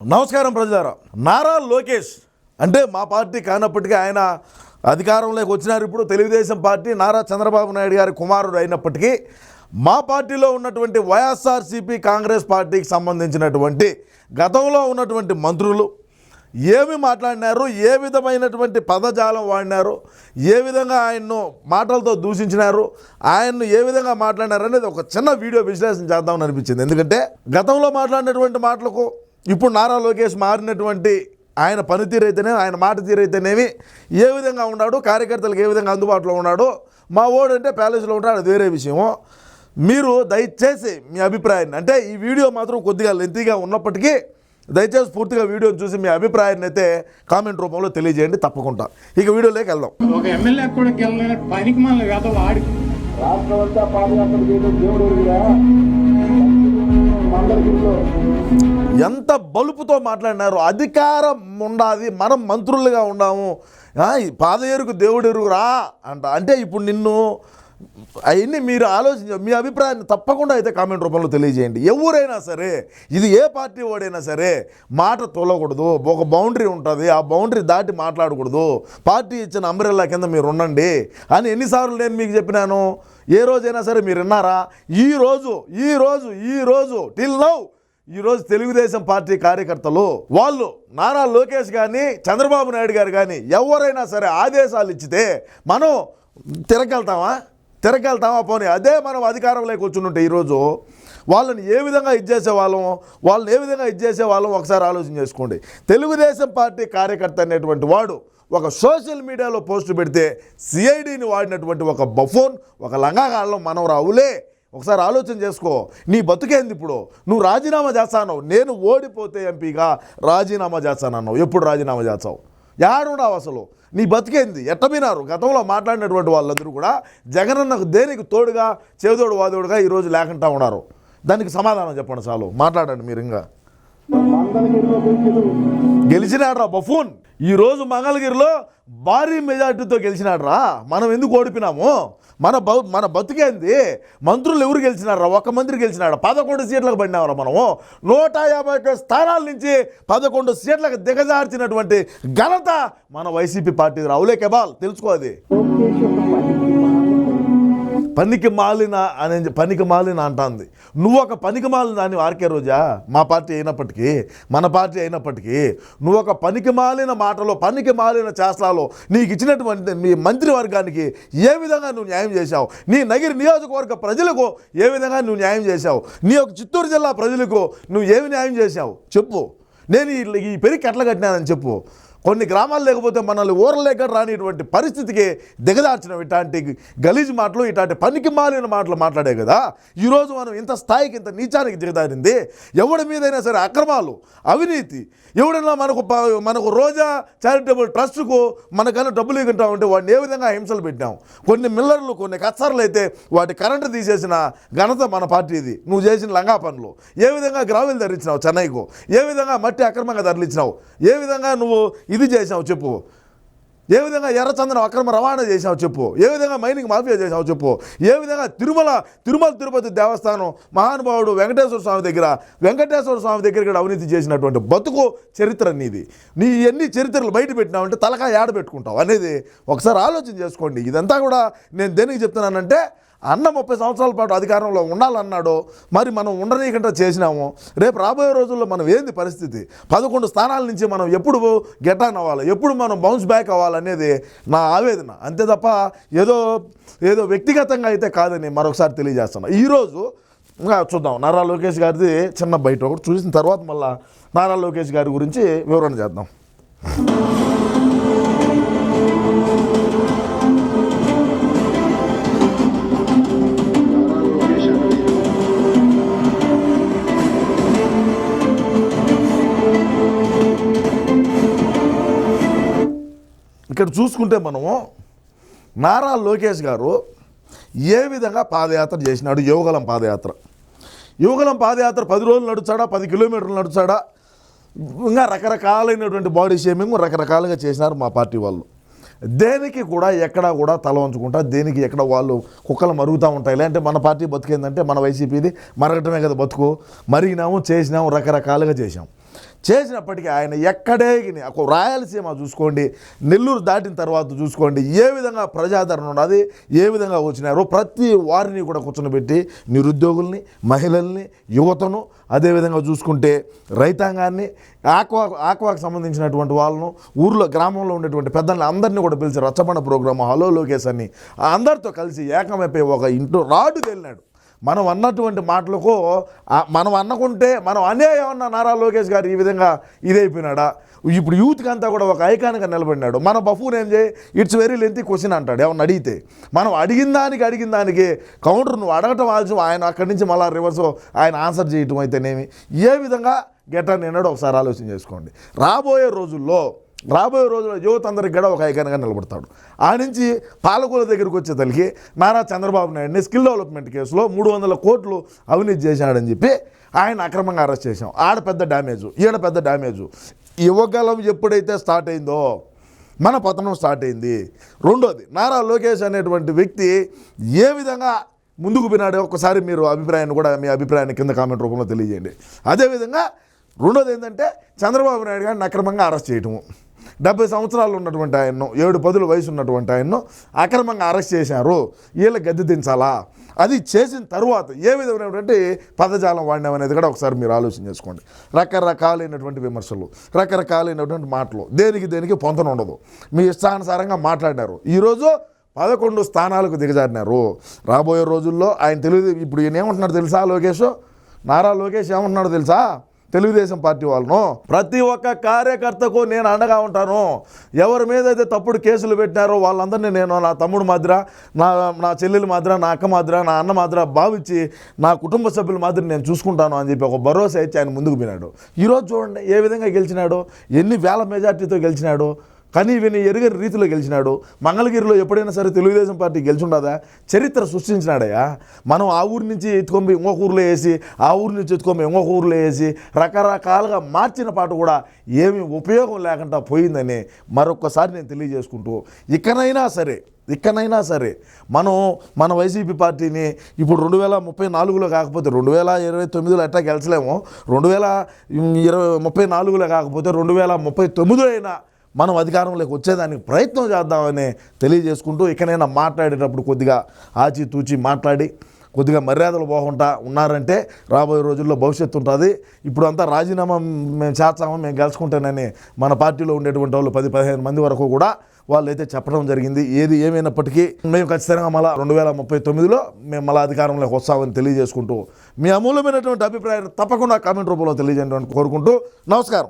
నమస్కారం ప్రజలారా. నారా లోకేష్ అంటే మా పార్టీ కానప్పటికీ ఆయన అధికారంలోకి వచ్చినారు. ఇప్పుడు తెలుగుదేశం పార్టీ నారా చంద్రబాబు నాయుడు గారి కుమారుడు అయినప్పటికీ మా పార్టీలో ఉన్నటువంటి వైఎస్ఆర్సీపీ కాంగ్రెస్ పార్టీకి సంబంధించినటువంటి గతంలో ఉన్నటువంటి మంత్రులు ఏమి మాట్లాడినారు? ఏ విధమైనటువంటి పదజాలం వాడినారు? ఏ విధంగా ఆయన్ను మాటలతో దూషించినారు? ఆయన్ను ఏ విధంగా మాట్లాడినారు అనేది ఒక చిన్న వీడియో విశ్లేషణ చేద్దామని అనిపించింది. ఎందుకంటే గతంలో మాట్లాడినటువంటి మాటలకు ఇప్పుడు నారా లోకేష్ మారినటువంటి ఆయన పనితీరు అయితేనే ఆయన మాట తీరు అయితేనేమి ఏ విధంగా ఉన్నాడు కార్యకర్తలకు ఏ విధంగా అందుబాటులో ఉన్నాడు మా ఓడు అంటే ప్యాలెస్లో ఉంటాడు అది వేరే విషయము. మీరు దయచేసి మీ అభిప్రాయాన్ని అంటే ఈ వీడియో మాత్రం కొద్దిగా లెంతీగా ఉన్నప్పటికీ దయచేసి పూర్తిగా వీడియోని చూసి మీ అభిప్రాయాన్ని అయితే కామెంట్ రూపంలో తెలియజేయండి తప్పకుండా. ఇక వీడియోలోకి వెళ్దాం. ఒక ఎమ్మెల్యే కూడా పనికి మన వాడి రాష్ట్రమంతా పాదయాత్ర చేయడం దేవుడు ఎంత బలుపుతో మాట్లాడినారు అధికారం ఉండాది మనం మంత్రులుగా ఉండాము. పాదయేరుకు దేవుడు ఎరుగురా అంట. అంటే ఇప్పుడు నిన్ను అవన్నీ మీరు ఆలోచించ మీ అభిప్రాయాన్ని తప్పకుండా అయితే కామెంట్ రూపంలో తెలియజేయండి. ఎవరైనా సరే ఇది ఏ పార్టీ వాడైనా సరే మాట తొలకూడదు ఒక బౌండరీ ఉంటుంది ఆ బౌండరీ దాటి మాట్లాడకూడదు పార్టీ ఇచ్చిన అంబ్రెల్లా కింద మీరు ఉండండి అని ఎన్నిసార్లు నేను మీకు చెప్పినాను. ఏ రోజైనా సరే మీరు విన్నారా? ఈరోజు ఈరోజు ఈ రోజు టిల్ నౌ ఈరోజు తెలుగుదేశం పార్టీ కార్యకర్తలు వాళ్ళు నారా లోకేష్ కానీ చంద్రబాబు నాయుడు గారు కానీ ఎవరైనా సరే ఆదేశాలు ఇచ్చితే మనం తిరగలుతామా తెరకెళ్తామా పోనీ అదే మనం అధికారంలోకి వచ్చుంటే ఈరోజు వాళ్ళని ఏ విధంగా ఇచ్చేసే వాళ్ళం వాళ్ళని ఏ విధంగా ఇచ్చేసే వాళ్ళం ఒకసారి ఆలోచన చేసుకోండి. తెలుగుదేశం పార్టీ కార్యకర్త అనేటువంటి వాడు ఒక సోషల్ మీడియాలో పోస్టు పెడితే సిఐడిని వాడినటువంటి ఒక బఫోన్ ఒక లంగాగాళ్ళం మనం రావులే. ఒకసారి ఆలోచన చేసుకో. నీ బతుకేంది ఇప్పుడు? నువ్వు రాజీనామా చేస్తాను నేను ఓడిపోతే ఎంపీగా రాజీనామా చేస్తానన్నావు. ఎప్పుడు రాజీనామా చేస్తావు? యాడున్నావు అసలు? నీ బతికేంది? ఎట్టమినారు గతంలో మాట్లాడినటువంటి వాళ్ళందరూ కూడా జగనన్నకు దేనికి తోడుగా చేదోడు వాదోడుగా ఈరోజు లేకుండా ఉన్నారు? దానికి సమాధానం చెప్పండి చాలు. మాట్లాడండి మీరు ఇంకా. గెలిచినాడ్రా బఫూన్. ఈరోజు మంగళగిరిలో భారీ మెజార్టీతో గెలిచినాడ్రా. మనం ఎందుకు ఓడిపినాము? మన బ మన బతుకేంది మంత్రులు ఎవరు గెలిచినారా ఒక మంత్రి గెలిచినాడు? పదకొండు సీట్లకు పడినామరా మనము. నూట యాభై ఒక్క స్థానాల నుంచి పదకొండు సీట్లకు దిగజార్చినటువంటి ఘనత మన వైసీపీ పార్టీ రావులే కెబాల్ తెలుసుకో అది. పనికి మాలిన అని పనికి మాలిన అంటుంది. నువ్వు ఒక పనికి మాలిన అని ఆర్కే రోజా? మా పార్టీ అయినప్పటికీ మన పార్టీ అయినప్పటికీ నువ్వు ఒక పనికి మాలిన మాటలో పనికి మాలిన చేస్తాలో నీకు ఇచ్చినటువంటి మీ మంత్రివర్గానికి ఏ విధంగా నువ్వు న్యాయం చేశావు? నీ నగిరి నియోజకవర్గ ప్రజలకు ఏ విధంగా నువ్వు న్యాయం చేశావు? నీ యొక్క చిత్తూరు జిల్లా ప్రజలకు నువ్వు ఏమి న్యాయం చేశావు? చెప్పు. నేను ఈ- ఈ పెరిగి కట్టలు కట్టినానని చెప్పు. కొన్ని గ్రామాలు లేకపోతే మనల్ని ఊరలేక రానిటువంటి పరిస్థితికి దిగదార్చిన ఇట్లాంటి గలీజ్ మాటలు ఇట్లాంటి పనికి మాలిన మాటలు మాట్లాడే కదా. ఈరోజు మనం ఇంత స్థాయికి ఇంత నీచానికి దిగదారింది ఎవడి మీదైనా సరే అక్రమాలు అవినీతి ఎవడైనా మనకు ప- మనకు రోజా చారిటబుల్ ట్రస్ట్కు మనకన్నా డబ్బులు ఇవ్వటా ఉంటే వాడిని ఏ విధంగా హింసలు పెట్టాం కొన్ని మిల్లర్లు కొన్ని కచ్చర్లు అయితే వాటి కరెంటు తీసేసిన ఘనత మన పార్టీది. నువ్వు చేసిన లంగా పనులు. ఏ విధంగా గ్రావెలు ధరించినావు చెన్నైకు? ఏ విధంగా మట్టి అక్రమంగా తరలించినావు ఏ విధంగా నువ్వు ఇది చేసావు చెప్పు. ఏ విధంగా ఎర్రచందనం అక్రమ రవాణా చేసావు చెప్పు. ఏ విధంగా మైనింగ్ మాఫియా చేసావు చెప్పు. ఏ విధంగా తిరుమల తిరుమల తిరుపతి దేవస్థానం మహానుభావుడు వెంకటేశ్వర స్వామి దగ్గర వెంకటేశ్వర స్వామి దగ్గర కూడా అవినీతి చేసినటువంటి బతుకు చరిత్ర నీది. నీ ఎన్ని చరిత్రలు బయట పెట్టినావంటే తలకాయ ఆడ పెట్టుకుంటావు. అనేది ఒకసారి ఆలోచన చేసుకోండి. ఇదంతా కూడా నేను దేనికి చెప్తున్నానంటే అన్న ముప్పై సంవత్సరాల పాటు అధికారంలో ఉండాలన్నాడో మరి మనం ఉండనీయకుండా చేసినాము రేపు రాబోయే రోజుల్లో మనం ఏంది పరిస్థితి? పదకొండు స్థానాల నుంచి మనం ఎప్పుడు గెటాన్ అవ్వాలి? ఎప్పుడు మనం బౌన్స్ బ్యాక్ అవ్వాలనేది నా ఆవేదన. అంతే తప్ప ఏదో ఏదో వ్యక్తిగతంగా అయితే కాదని మరొకసారి తెలియజేస్తున్నా. ఈరోజు ఇంకా చూద్దాం. నారా లోకేష్ గారిది చిన్న బయట ఒకటి చూసిన తర్వాత మళ్ళీ నారా లోకేష్ గారి గురించి వివరణ చేద్దాం. ఇక్కడ చూసుకుంటే మనము నారా లోకేష్ గారు ఏ విధంగా పాదయాత్ర చేసినాడు? యువగలం పాదయాత్ర. యువగలం పాదయాత్ర పది రోజులు నడుచాడా పది కిలోమీటర్లు నడుచాడా ఇంకా రకరకాలైనటువంటి బాడీ షేమింగ్ రకరకాలుగా చేసినారు మా పార్టీ వాళ్ళు. దేనికి కూడా ఎక్కడా కూడా తల వంచుకుంటా దేనికి ఎక్కడ వాళ్ళు కుక్కలు మరుగుతూ ఉంటాయి. లేదంటే మన పార్టీ బతికేందంటే మన వైసీపీది మరగటమే కదా బతుకు. మరిగినాము చేసినాము రకరకాలుగా చేసాం చేసినప్పటికీ ఆయన ఎక్కడే ఒక రాయలసీమ చూసుకోండి నెల్లూరు దాటిన తర్వాత చూసుకోండి ఏ విధంగా ప్రజాదరణ ఉన్నది ఏ విధంగా వచ్చినారో ప్రతి వారిని కూడా కూర్చొని నిరుద్యోగుల్ని మహిళల్ని యువతను అదేవిధంగా చూసుకుంటే రైతాంగాన్ని ఆక్వా ఆక్వాకు సంబంధించినటువంటి వాళ్ళను ఊర్లో గ్రామంలో ఉండేటువంటి పెద్దల్ని అందరినీ కూడా పిలిచి రచ్చబండ ప్రోగ్రాం హలో లోకేష్ అని అందరితో కలిసి ఏకమైపోయి ఒక ఇంట్లో రాడు తేలినాడు. మనం అన్నటువంటి మాటలకు మనం అన్నకుంటే మనం అనే ఏమన్నా నారా లోకేష్ గారు ఈ విధంగా ఇదైపోయినాడా? ఇప్పుడు యూత్కి అంతా కూడా ఒక ఐకాన్గా నిలబడినాడు. మన బఫూన్ ఏం చేయి? ఇట్స్ వెరీ లెంతీ క్వశ్చన్ అంటాడు. ఏమన్నా అడిగితే మనం అడిగిన దానికి అడిగిన దానికి కౌంటర్ నువ్వు అడగటం ఆల్సిన ఆయన అక్కడి నుంచి మళ్ళీ రివర్స్ ఆయన ఆన్సర్ చేయటం అయితేనేమి? ఏ విధంగా గెటర్ నిన్నాడు ఒకసారి ఆలోచన చేసుకోండి. రాబోయే రోజుల్లో రాబోయే రోజుల్లో యువత అందరికి కూడా ఒక ఐకాన్గా నిలబడతాడు. ఆ నుంచి పాలకుల దగ్గరికి వచ్చే తల్లికి నారా చంద్రబాబు నాయుడిని స్కిల్ డెవలప్మెంట్ కేసులో మూడు వందల కోట్లు అవినీతి చేశాడని చెప్పి ఆయన అక్రమంగా అరెస్ట్ చేశాం. ఆడ పెద్ద డ్యామేజు ఈడ పెద్ద డ్యామేజు. యువకాలం ఎప్పుడైతే స్టార్ట్ అయిందో మన పతనం స్టార్ట్ అయింది. రెండోది నారా లోకేష్ అనేటువంటి వ్యక్తి ఏ విధంగా ముందుకు పోయినాడో ఒకసారి మీరు అభిప్రాయాన్ని కూడా మీ అభిప్రాయాన్ని కింద కామెంట్ రూపంలో తెలియజేయండి. అదేవిధంగా రెండోది ఏంటంటే చంద్రబాబు నాయుడు గారిని అక్రమంగా అరెస్ట్ చేయటము. డెబ్బై సంవత్సరాలు ఉన్నటువంటి ఆయన్ను ఏడు పదుల వయసు ఉన్నటువంటి ఆయన్ను అక్రమంగా అరెస్ట్ చేశారు. వీళ్ళ గద్దె దించాలా? అది చేసిన తర్వాత ఏ విధమైనటువంటి పదజాలం వాడినాం అనేది కూడా ఒకసారి మీరు ఆలోచన చేసుకోండి. రకరకాలైనటువంటి విమర్శలు రకరకాలైనటువంటి మాటలు దేనికి దేనికి పొంతన ఉండదు. మీ ఇష్టానుసారంగా మాట్లాడినారు. ఈరోజు పదకొండు స్థానాలకు దిగజారినారు. రాబోయే రోజుల్లో ఆయన తెలియదు ఇప్పుడు ఈయన ఏమంటున్నాడు తెలుసా లోకేష్? నారా లోకేష్ ఏమంటున్నాడు తెలుసా? తెలుగుదేశం పార్టీ వాళ్ళను. ప్రతి ఒక్క కార్యకర్తకు నేను అండగా ఉంటాను. ఎవరి మీద అయితే తప్పుడు కేసులు పెట్టినారో వాళ్ళందరినీ నేను నా తమ్ముడు మాదిర నా నా చెల్లెలు మాదిర నా అక్క మాదిర నా అన్న మాదిర భావించి నా కుటుంబ సభ్యుల మాదిరి నేను చూసుకుంటాను అని చెప్పి ఒక భరోసా ఇచ్చి ఆయన ముందుకు పోయినాడు. ఈరోజు చూడండి ఏ విధంగా గెలిచినాడు ఎన్ని వేల మెజార్టీతో గెలిచినాడు కానీ విని ఎరుగని రీతిలో గెలిచినాడు. మంగళగిరిలో ఎప్పుడైనా సరే తెలుగుదేశం పార్టీ గెలిచుండదా? చరిత్ర సృష్టించినాడయ్యా. మనం ఆ ఊరి నుంచి ఎత్తుకొని ఇంకొక ఊరిలో వేసి ఆ ఊరి నుంచి ఎత్తుకొని ఇంకొక ఊర్లో వేసి రకరకాలుగా మార్చిన పాట కూడా ఏమి ఉపయోగం లేకుండా పోయిందని మరొక్కసారి నేను తెలియజేసుకుంటూ ఇకనైనా సరే ఇక్కడైనా సరే మనం మన వైసీపీ పార్టీని ఇప్పుడు రెండు వేల ముప్పై నాలుగులో కాకపోతే రెండు వేల ఇరవై తొమ్మిదిలో ఎట్టా గెలిచలేము రెండు వేల ఇరవై ముప్పై నాలుగులో కాకపోతే రెండు వేల ముప్పై తొమ్మిదిలో అయినా మనం అధికారంలోకి వచ్చేదానికి ప్రయత్నం చేద్దామని తెలియజేసుకుంటూ ఇకనైనా మాట్లాడేటప్పుడు కొద్దిగా ఆచితూచి మాట్లాడి కొద్దిగా మర్యాదలు పోకుండా ఉన్నారంటే రాబోయే రోజుల్లో భవిష్యత్తు ఉంటుంది. ఇప్పుడు అంతా రాజీనామా మేము చేస్తాము మేము గెలుచుకుంటానని మన పార్టీలో ఉండేటువంటి వాళ్ళు పది పదిహేను మంది వరకు కూడా వాళ్ళు అయితే చెప్పడం జరిగింది. ఏది ఏమైనప్పటికీ మేము ఖచ్చితంగా మళ్ళీ రెండు వేల ముప్పై తొమ్మిదిలో మేము మళ్ళీ అధికారంలోకి వస్తామని తెలియజేసుకుంటూ మీ అమూల్యమైనటువంటి అభిప్రాయాన్ని తప్పకుండా కామెంట్ రూపంలో తెలియజేయండి కోరుకుంటూ నమస్కారం.